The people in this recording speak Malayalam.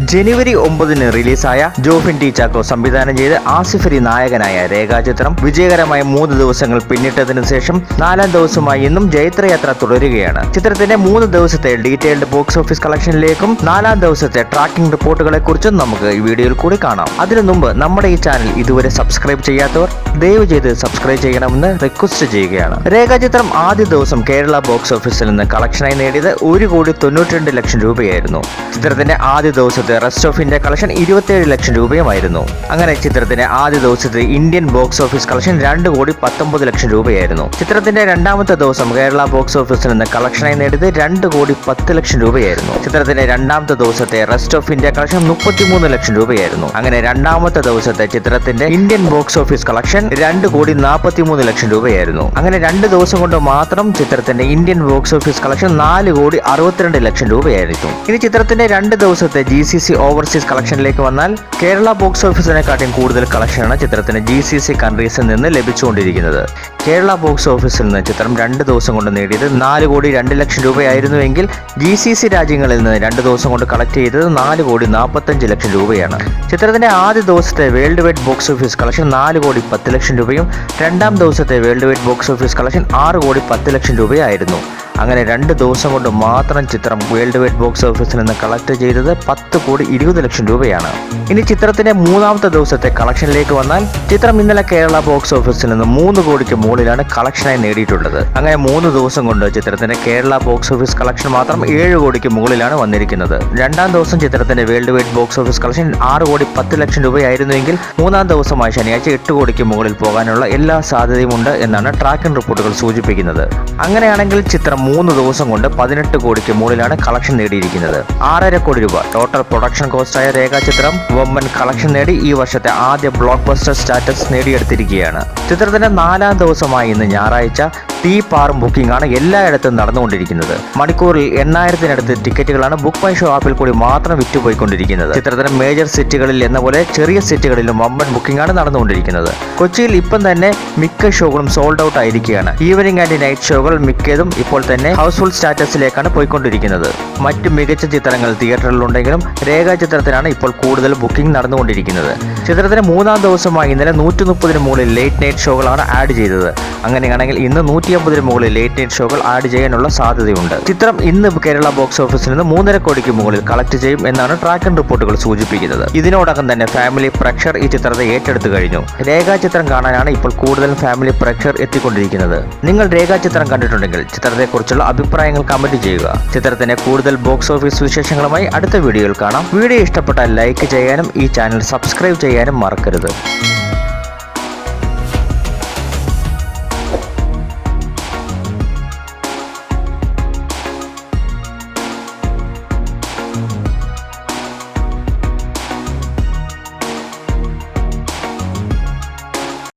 ജനുവരി ഒമ്പതിന് റിലീസായ ജോഫിൻ ടി ചാക്കോ സംവിധാനം ചെയ്ത് ആസിഫരി നായകനായ രേഖാചിത്രം വിജയകരമായ മൂന്ന് ദിവസങ്ങൾ പിന്നിട്ടതിനു ശേഷം നാലാം ദിവസമായി ഇന്നും ജൈത്രയാത്ര തുടരുകയാണ്. ചിത്രത്തിന്റെ മൂന്ന് ദിവസത്തെ ഡീറ്റെയിൽഡ് ബോക്സ് ഓഫീസ് കളക്ഷനിലേക്കും നാലാം ദിവസത്തെ ട്രാക്കിംഗ് റിപ്പോർട്ടുകളെ കുറിച്ചും നമുക്ക് ഈ വീഡിയോയിൽ കൂടി കാണാം. അതിനു മുമ്പ് നമ്മുടെ ഈ ചാനൽ ഇതുവരെ സബ്സ്ക്രൈബ് ചെയ്യാത്തവർ ദയവ് ചെയ്ത് സബ്സ്ക്രൈബ് ചെയ്യണമെന്ന് റിക്വസ്റ്റ് ചെയ്യുകയാണ്. രേഖാചിത്രം ആദ്യ ദിവസം കേരള ബോക്സ് ഓഫീസിൽ നിന്ന് കളക്ഷനായി നേടിയത് ഒരു കോടി തൊണ്ണൂറ്റിരണ്ട് ലക്ഷം രൂപയായിരുന്നു. ചിത്രത്തിന്റെ ആദ്യ ദിവസത്തെ റെസ്റ്റ് ഓഫ് ഇന്ത്യ കളക്ഷൻ ഇരുപത്തിയേഴ് ലക്ഷം രൂപയുമായിരുന്നു. അങ്ങനെ ചിത്രത്തിന്റെ ആദ്യ ദിവസത്തെ ഇന്ത്യൻ ബോക്സ് ഓഫീസ് കളക്ഷൻ രണ്ട് കോടി പത്തൊമ്പത് ലക്ഷം രൂപയായിരുന്നു. ചിത്രത്തിന്റെ രണ്ടാമത്തെ ദിവസം കേരള ബോക്സ് ഓഫീസിൽ നിന്ന് കളക്ഷനായി നേടിയത് രണ്ട് കോടി പത്ത് ലക്ഷം രൂപയായിരുന്നു. ചിത്രത്തിന്റെ രണ്ടാമത്തെ ദിവസത്തെ റെസ്റ്റ് ഓഫ് ഇന്ത്യ കളക്ഷൻ മുപ്പത്തിമൂന്ന് ലക്ഷം രൂപയായിരുന്നു. അങ്ങനെ രണ്ടാമത്തെ ദിവസത്തെ ചിത്രത്തിന്റെ ഇന്ത്യൻ ബോക്സ് ഓഫീസ് കളക്ഷൻ രണ്ട് കോടി നാൽപ്പത്തിമൂന്ന് ലക്ഷം രൂപയായിരുന്നു. അങ്ങനെ രണ്ട് ദിവസം കൊണ്ട് മാത്രം ചിത്രത്തിന്റെ ഇന്ത്യൻ ബോക്സ് ഓഫീസ് കളക്ഷൻ നാല് കോടി അറുപത്തിരണ്ട് ലക്ഷം രൂപയായിരുന്നു. ഇനി ചിത്രത്തിന്റെ രണ്ട് ദിവസത്തെ G C C C overseas കളക്ഷനിലേക്ക് വന്നാൽ കേരള ബോക്സ് ഓഫീസിനെക്കാട്ടിയും കൂടുതൽ കളക്ഷനാണ് ചിത്രത്തിന് ജി സി സി കൺട്രീസിൽ നിന്ന് ലഭിച്ചുകൊണ്ടിരിക്കുന്നത്. കേരള ബോക്സ് ഓഫീസിൽ നിന്ന് ചിത്രം രണ്ട് ദിവസം കൊണ്ട് നേടിയത് നാല് കോടി രണ്ട് ലക്ഷം രൂപയായിരുന്നുവെങ്കിൽ ജി സി സി രാജ്യങ്ങളിൽ നിന്ന് രണ്ട് ദിവസം കൊണ്ട് കളക്ട് ചെയ്തത് നാല് കോടി നാൽപ്പത്തഞ്ച് ലക്ഷം രൂപയാണ്. ചിത്രത്തിന്റെ ആദ്യ ദിവസത്തെ world wide box office collection നാല് കോടി പത്ത് ലക്ഷം രൂപയും രണ്ടാം ദിവസത്തെ world wide box office collection ആറ് കോടി പത്ത് ലക്ഷം രൂപയായിരുന്നു. അങ്ങനെ രണ്ട് ദിവസം കൊണ്ട് മാത്രം ചിത്രം വേൾഡ് വൈഡ് ബോക്സ് ഓഫീസിൽ നിന്ന് കളക്ട് ചെയ്തത് പത്ത് കോടി ഇരുപത് ലക്ഷം രൂപയാണ്. ഇനി ചിത്രത്തിന്റെ മൂന്നാമത്തെ ദിവസത്തെ കളക്ഷനിലേക്ക് വന്നാൽ ചിത്രം ഇന്നലെ കേരള ബോക്സ് ഓഫീസിൽ നിന്ന് മൂന്ന് കോടിക്ക് മുകളിലാണ് കളക്ഷനായി നേടിയിട്ടുള്ളത്. അങ്ങനെ മൂന്ന് ദിവസം കൊണ്ട് ചിത്രത്തിന്റെ കേരള ബോക്സ് ഓഫീസ് കളക്ഷൻ മാത്രം ഏഴ് കോടിക്ക് മുകളിലാണ് വന്നിരിക്കുന്നത്. രണ്ടാം ദിവസം ചിത്രത്തിന്റെ world wide box office collection ആറ് കോടി പത്ത് ലക്ഷം രൂപയായിരുന്നുവെങ്കിൽ മൂന്നാം ദിവസമായ ശനിയാഴ്ച എട്ട് കോടിക്ക് മുകളിൽ പോകാനുള്ള എല്ലാ സാധ്യതയുമുണ്ട് എന്നാണ് ട്രാക്കിംഗ് റിപ്പോർട്ടുകൾ സൂചിപ്പിക്കുന്നത്. അങ്ങനെയാണെങ്കിൽ ചിത്രം മൂന്ന് ദിവസം കൊണ്ട് പതിനെട്ട് കോടിക്ക് മുകളിലാണ് കളക്ഷൻ നേടിയിരിക്കുന്നത്. ആറര കോടി രൂപ. ടോട്ടൽ പ്രൊഡക്ഷൻ കോസ്റ്റായ രേഖാചിത്രം വമ്പൻ കളക്ഷൻ നേടി ഈ വർഷത്തെ ആദ്യ ബ്ലോക്ക് ബസ്റ്റർ സ്റ്റാറ്റസ് നേടിയെടുത്തിരിക്കുകയാണ്. ചിത്രത്തിന്റെ നാലാം ദിവസമായി ഇന്ന് ഞായറാഴ്ച തീ പാറും ബുക്കിംഗ് ആണ് എല്ലായിടത്തും നടന്നുകൊണ്ടിരിക്കുന്നത്. മണിക്കൂറിൽ എണ്ണായിരത്തിനടുത്ത് ടിക്കറ്റുകളാണ് ബുക്ക് മൈ ഷോ ആപ്പിൽ കൂടി മാത്രം വിറ്റുപോയിക്കൊണ്ടിരിക്കുന്നത്. ചിത്രത്തിന് മേജർ സിറ്റികളിൽ എന്ന പോലെ ചെറിയ സിറ്റികളിലും വമ്പൻ ബുക്കിംഗ് ആണ് നടന്നുകൊണ്ടിരിക്കുന്നത്. കൊച്ചിയിൽ ഇപ്പം തന്നെ മിക്ക ഷോകളും സോൾഡ് ഔട്ട് ആയിരിക്കുകയാണ്. ഈവനിങ് ആൻഡ് നൈറ്റ് ഷോകൾ മിക്കതും ഇപ്പോൾ തന്നെ ഹൗസ്ഫുൾ സ്റ്റാറ്റസിലേക്കാണ് പോയിക്കൊണ്ടിരിക്കുന്നത്. മറ്റു മികച്ച ചിത്രങ്ങൾ തിയേറ്ററിലുണ്ടെങ്കിലും രേഖാചിത്രത്തിനാണ് ഇപ്പോൾ കൂടുതൽ ബുക്കിംഗ് നടന്നുകൊണ്ടിരിക്കുന്നത്. ചിത്രത്തിന് മൂന്നാം ദിവസമായി ഇന്നലെ നൂറ്റി മുപ്പതിന് മുകളിൽ ലേറ്റ് നൈറ്റ് ഷോകളാണ് ആഡ് ചെയ്തത്. അങ്ങനെയാണെങ്കിൽ ഇന്ന് നൂറ്റി അമ്പതിന് മുകളിൽ ലേറ്റ് നൈറ്റ് ഷോകൾ ആഡ് ചെയ്യാനുള്ള സാധ്യതയുണ്ട്. ചിത്രം ഇന്ന് കേരള ബോക്സ് ഓഫീസിൽ നിന്ന് മൂന്നര കോടിക്ക് മുകളിൽ കളക്ട് ചെയ്യും എന്നാണ് ട്രാക്ക് ആൻഡ് റിപ്പോർട്ടുകൾ സൂചിപ്പിക്കുന്നത്. ഇതിനോടകം തന്നെ ഫാമിലി പ്രഷർ ഈ ചിത്രത്തെ ഏറ്റെടുത്തു കഴിഞ്ഞു. രേഖാചിത്രം കാണാനാണ് ഇപ്പോൾ കൂടുതൽ ഫാമിലി പ്രഷർ എത്തിക്കൊണ്ടിരിക്കുന്നത്. നിങ്ങൾ രേഖാചിത്രം കണ്ടിട്ടുണ്ടെങ്കിൽ ചിത്രത്തെക്കുറിച്ചുള്ള അഭിപ്രായങ്ങൾ കമന്റ് ചെയ്യുക. ചിത്രത്തിന്റെ കൂടുതൽ ബോക്സ് ഓഫീസ് വിശേഷങ്ങളുമായി അടുത്ത വീഡിയോയിൽ കാണാം. വീഡിയോ ഇഷ്ടപ്പെട്ടാൽ ലൈക്ക് ചെയ്യാനും ഈ ചാനൽ സബ്സ്ക്രൈബ് ചെയ്യാനും മറക്കരുത്.